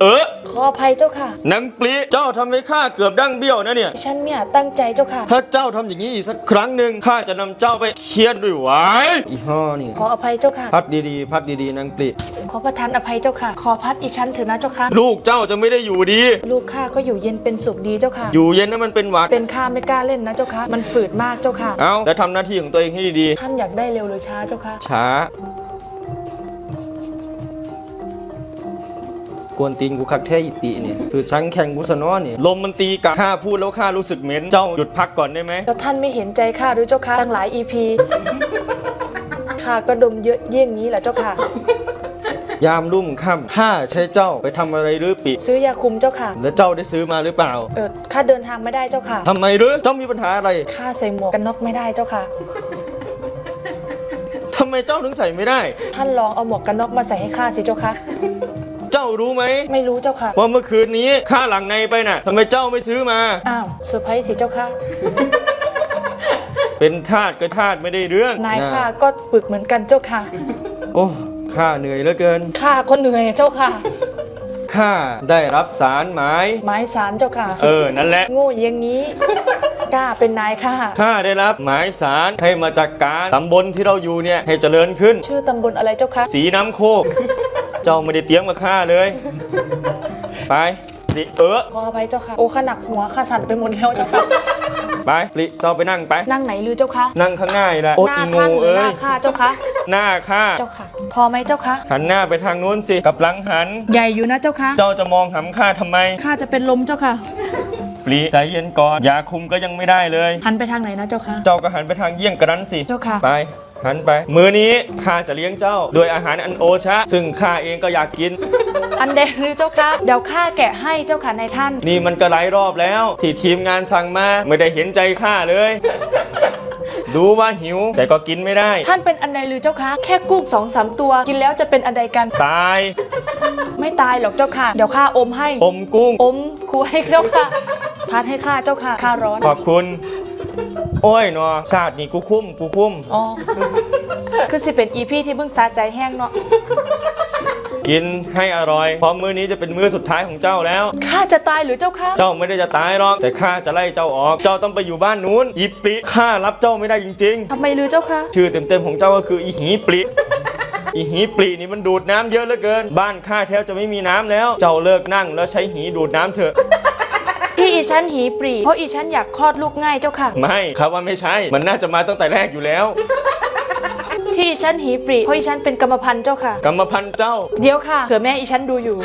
เออ ขออภัยเจ้าค่ะ นางปลีเจ้าทำให้ข้าเกือบดั้งเบี้ยวนะเนี่ย ฉันไม่อาจตั้งใจเจ้าค่ะ ถ้าเจ้าทำอย่างนี้อีกสักครั้งหนึ่งข้าจะนำเจ้าไปเคี่ยนด้วยหวายอีห่อนี่ ขออภัยเจ้าค่ะ พัดดีๆ พัดดีๆ นางปลีขอประทานอภัยเจ้าค่ะ ขอพัดอีฉันเถอะนะเจ้าค่ะ ลูกเจ้าจะไม่ได้อยู่ดี ลูกข้าก็อยู่เย็นเป็นสุขดีเจ้าค่ะ อยู่เย็นนั้นมันเป็นหวัด เป็นข้าไม่กล้าเล่นนะเจ้าค่ะ มันฝืดมากเจ้าค่ะ เอาแต่ทำหน้าที่ของตัวเองให้ดีท่านอยากได้เร็วหรือช้าเจ้าค่ะ ๆ ช้า วนตีนกูคักแท้อีปีนี่คือสังแข่งกุสนอนี่ลมมันตีกับข้าพูดแล้วข้ารู้สึกเหม็นเจ้าหยุดพักก่อนได้ไหมแล้วท่านไม่เห็นใจข้าหรือเจ้าค่ะตั้งหลายอีพีข้าก็ดมเยอะเยี่ยงนี้แหละเจ้าค่ะ ยามรุ่มค่ำข้าใช้เจ้าไปทำอะไรหรือปีซื้อยาคุมเจ้าค่ะ แล้วเจ้าได้ซื้อมาหรือเปล่าเออข้าเดินทางไม่ได้เจ้าค่ะทำไมหรือเจ้ามีปัญหาอะไรข้าใส่หมวกกันน็อกไม่ได้เจ้าค่ะทำไมเจ้าถึงใส่ไม่ได้ ท่านลองเอาหมวกกันน็อกมาใส่ให้ข้าสิเจ้าค่ะเจ้า รู้ไหมไม่รู้เจ้าค่ะ ว่าเมื่อคืนนี้ข้าหลังในไปน่ะทำไมเจ้าไม่ซื้อมา อ้าวเซอร์ไพรส์สิเจ้าค่ะ เป็นทาสก็ทาสไม่ได้เรื่องนายข้าก็ปึกเหมือนกันเจ้าค่ะโอ้ข้าเหนื่อยเหลือเกินข้าก็เหนื่อยเจ้าค่ะ ข้าได้รับสารหมายไม้สารเจ้าค่ะ เออนั่นแหละ โง่เยี่ยงนี้ กล้าเป็นนายข้าข้าได้รับหมายสารให้มาจัดการตำบลที่เราอยู่เนี่ยให้เจริญขึ้น ชื่อตำบลอะไรเจ้าคะสีน้ำโคก เจ้าไม่ได้เตรียมกับข้าเลย ไปดิเออขออภัยเจ้าค่ะ โอ้ขนักหัวข้าสั่นไปหมดแล้วเจ้าค่ะ ไปลิเจ้าไปนั่งไป นั่งไหนลือเจ้าคะนั่งข้างหน้านี่แหละโอ๊ยหน้าอีข้างงูหรือหเอ้น้ายข้าเจ้าคะหน้าข้าเจ้าค่ะ พอไหมเจ้าคะหันหน้าไปทางนู้นสิกับหลังหัน ใหญ่อยู่นะเจ้าคะเจ้าจะมองหำข้าทำไมข้าจะเป็นลมเจ้าค่ะ ปลีใจเย็นก่อนยาคุมก็ยังไม่ได้เลย หันไปทางไหนนะเจ้าคะเจ้าก็หันไปทางเยี่ยงกระนั้นสิ เจ้าค่ะ ไป หันไป มือนี้ข้าจะเลี้ยงเจ้าด้วยอาหารอันโอชะ ซึ่งข้าเองก็อยากกิน อันแดงหรือเจ้าคะเดี๋ยวข้าแกะให้เจ้าค่ะนายท่าน นี่มันก็หลายรอบแล้ว ที่ทีมงานสั่งมาไม่ได้เห็นใจข้าเลย ดูว่าหิว แต่ก็กินไม่ได้ ท่านเป็นอันใดหรือเจ้าคะแค่กุ้งสองสามตัวกินแล้วจะเป็นอันใดกัน ตาย ไม่ตายหรอกเจ้าค่ะ เดี๋ยวข้าอมให้อมกุ้ง อมครูให้เจ้าค่ะพัดให้ข้าเจ้าค่ะข้าร้อน ขอบคุณ โอ้ยเนาะชาตินี้กูคุ้มกูคุ้มอ๋อ คือสิเป็นอีพี่ที่เพิ่งสาใจแห้งเนาะ กินให้อร่อยเพราะมื้อนี้จะเป็นมื้อสุดท้ายของเจ้าแล้ว ข้าจะตายหรือเจ้าค่ะเจ้าไม่ได้จะตายหรอก แต่ข้าจะไล่เจ้าออก เจ้าต้องไปอยู่บ้านนู้นอีปลิข้ารับเจ้าไม่ได้จริง ทำไมหรือเจ้าค่ะๆชื่อเต็มๆของเจ้าก็คืออีหีปลิอีหีปลีนี่มันดูดน้ำเยอะเหลือเกิน บ้านข้าแทบจะไม่มีน้ำแล้ว เจ้าเลิกนั่งแล้วใช้หีดูดน้ำเถอะ ที่อีฉันหีปรีเพราะอีฉันอยากคลอดลูกง่ายเจ้าค่ะ ไม่ครับว่าไม่ใช่ มันน่าจะมาตั้งแต่แรกอยู่แล้ว ที่อีฉันหีปรีเพราะอีฉันเป็นกรรมพันธุ์เจ้าค่ะ กรรมพันธุ์เจ้า เดี๋ยวค่ะเผื่อแม่อีฉันดูอยู่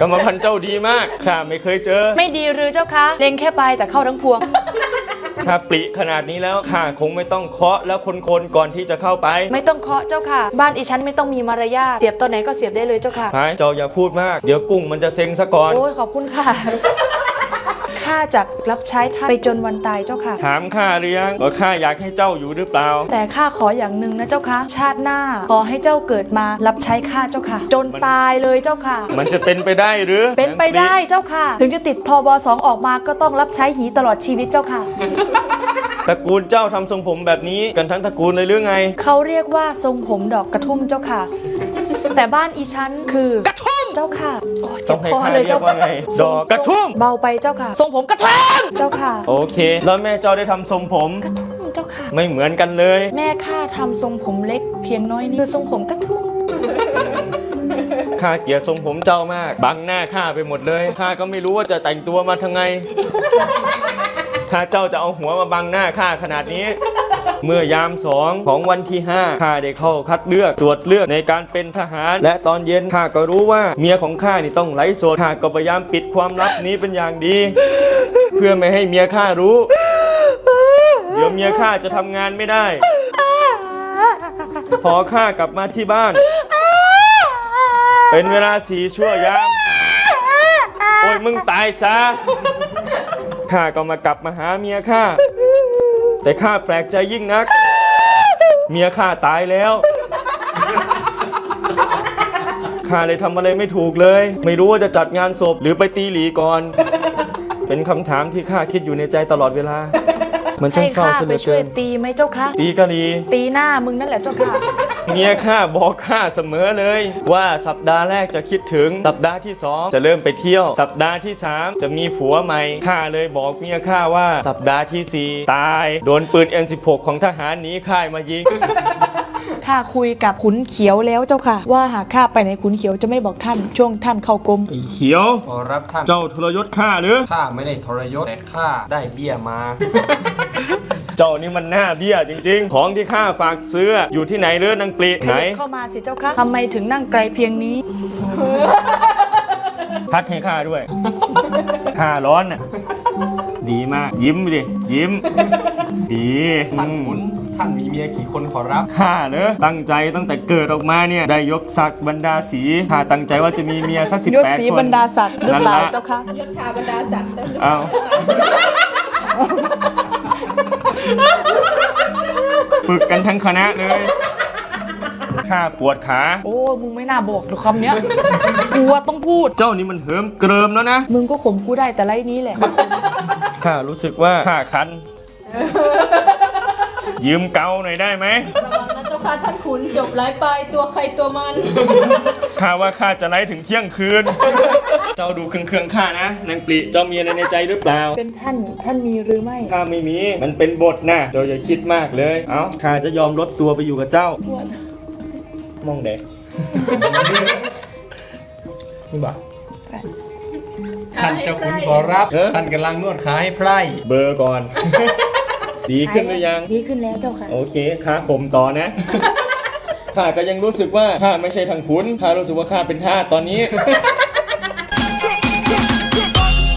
กรรมพันธุ์เจ้าดีมากข้าไม่เคยเจอ ไม่ดีหรือเจ้าคะเล็งแค่ไปแต่เข้าทั้งพวง ถ้าปลิขนาดนี้แล้วข้าคงไม่ต้องเคาะแล้วคนๆก่อนที่จะเข้าไปไม่ต้องเคาะเจ้าค่ะ บ้านอีฉันไม่ต้องมีมารยาทเสียบตอนไหนก็เสียบได้เลยเจ้าค่ะหายเจ้าอย่าพูดมาก เดี๋ยวกุ้งมันจะเซ็งซะก่อน โอ้ยขอบคุณค่ะ ข้าจะรับใช้ท่านไปจนวันตายเจ้าค่ะ ถามข้าหรือยังว่าข้าอยากให้เจ้าอยู่หรือเปล่า แต่ข้าขออย่างหนึ่งนะเจ้าค่ะ ชาติหน้าขอให้เจ้าเกิดมารับใช้ข้าเจ้าค่ะ จนตายเลยเจ้าค่ะ มันจะเป็นไปได้หรือ เป็นไปได้เจ้าค่ะ ถึงจะติดทบสองออกมาก็ต้องรับใช้หีตลอดชีวิตเจ้าค่ะตระกูลเจ้าทำทรงผมแบบนี้กันทั้งตระกูลเลยหรือไง เขาเรียกว่าทรงผมดอกกระทุ่มเจ้าค่ะ แต่บ้านอีชั้นคือกระทุ่ม เจ้าค่ะโอ้ยต้เจ็อบงให้คอข้าเลยเรียเจ้ากว่าค่ะไงดอกกระทุ่ม เบาไปเจ้าค่ะทรงผมกระทุ่มเจ้าค่ะ โอเค แล้วแม่เจ้าได้ทำทรงผม กระทุ่มเจ้าค่ะ ไม่เหมือนกันเลย แม่ข้าทำทรงผมเล็กเพียงน้อยนิดคือทรงผมกระทุ่มข้าเกลียดทรงผมเจ้ามาก บังหน้าข้าไปหมดเลย ข้าก็ไม่รู้ว่าจะแต่งตัวมาทางไง ถ้าเจ้าจะเอาหัวมาบังหน้าข้าขนาดนี้ เมื่อยามสองของวันที่ 5 ข้าได้เข้าคัดเลือกตรวจเลือกในการเป็นทหาร และตอนเย็นข้าก็รู้ว่าเมียของข้านี่ต้องไร้โสดข้าก็พยายามปิดความลับนี้เป็นอย่างดี เพื่อไม่ให้เมียข้ารู้ เดี๋ยวเมียข้าจะทำงานไม่ได้ พอข้ากลับมาที่บ้าน เป็นเวลาสีชั่วยาม โอ้ยมึงตายซะข้าก็มากลับมาหาเมียข้า แต่ข้าแปลกใจยิ่งนัก เมียข้าตายแล้ว ข้าเลยทำอะไรไม่ถูกเลย ไม่รู้ว่าจะจัดงานศพหรือไปตีหลีก่อน เป็นคำถามที่ข้าคิดอยู่ในใจตลอดเวลา มันช่างให้เศร้าข้าเสียเหไปลือช่วยเกินตีไหมเจ้าค่ะตีกะลีตีหน้ามึงนั่นแหละเจ้าค่ะ เมียข้าบอกข้าเสมอเลย ว่าสัปดาห์แรกจะคิดถึงสัปดาห์ที่สองจะเริ่มไปเที่ยว สัปดาห์ที่สามจะมีผัวใหม่ข้าเลยบอกเมียข้าว่าสัปดาห์ที่สี่ตายโดนปืน M16 ของทหารหนีค่ายมายิง ข้าคุยกับขุนเขียวแล้วเจ้าค่ะ ว่าหากข้าไปไหนขุนเขียวจะไม่บอกท่านช่วงท่านเข้ากรมไอ้เขียว ขอรับท่าน เจ้าทรยศข้าหรือ ข้าไม่ได้ทรยศแต่ข้าได้เบี้ยมา เจ้านี่มันหน้าเบี้ยจริง ๆ ของที่ข้าฝากซื้ออยู่ที่ไหนเรือนังปลีไหน เข้ามาสิเจ้าค่ะทำไมถึงนั่งไกลเพียงนี้ พัดให้ข้าด้วย ข้าร้อนน่ะ ดีมาก ยิ้มดิ ยิ้ม ดีท่านอืมขุน ท่านมีเมียกี่คนขอรับ ข้าเนอะตั้งใจตั้งแต่เกิดออกมาเนี่ยได้ยกศักดิ์บรรดาสีข้าตั้งใจว่าจะมีเมียสักสิบยศแปดศรีคนบรรดาศักดิ์หรือเปล่านั่นละเจ้าค่ะยศชาบรรดาศักดิ์เต็มเอาฝึกกันทั้งคณะเลยข้าปวดขา โอ้มึงไม่น่าบอกหรอกคำเนี้ยกูว่าต้องพูด เจ้านี่มันเหิมเกริมแล้วนะมึงก็ข่มกูได้แต่ไรนี้แหละ ข้ารู้สึกว่าข้าคัน ยืมเกาหน่อยได้ไหมระวังนะเจ้าค่ะท่านขุนจบไร้ไปตัวใครตัวมัน ข้าว่าข้าจะไล่ถึงเที่ยงคืน เจ้าดูเครื่องเครื่องๆข้านะนางปลีเจ้ามีอะไรในใจหรือเปล่า เป็นท่านท่านมีหรือไม่ข้าไม่มี มันเป็นบทนะเจ้าอย่าคิดมากเลย เอ้าข้าจะยอมลดตัวไปอยู่กับเจ้า มองเด็กนี่บ่าท่านเจ้าขุนขอรับเออท่านกำลังนวดขาให้ไพร่ เบอร์ก่อน ดีขึ้นหรือยัง ดีขึ้นแล้วเจ้าค่ะ โอเคข้าข่มต่อนะ ข้าก็ยังรู้สึกว่าข้าไม่ใช่ทางขุนข้ารู้สึกว่าข้าเป็นทาสตอนนี้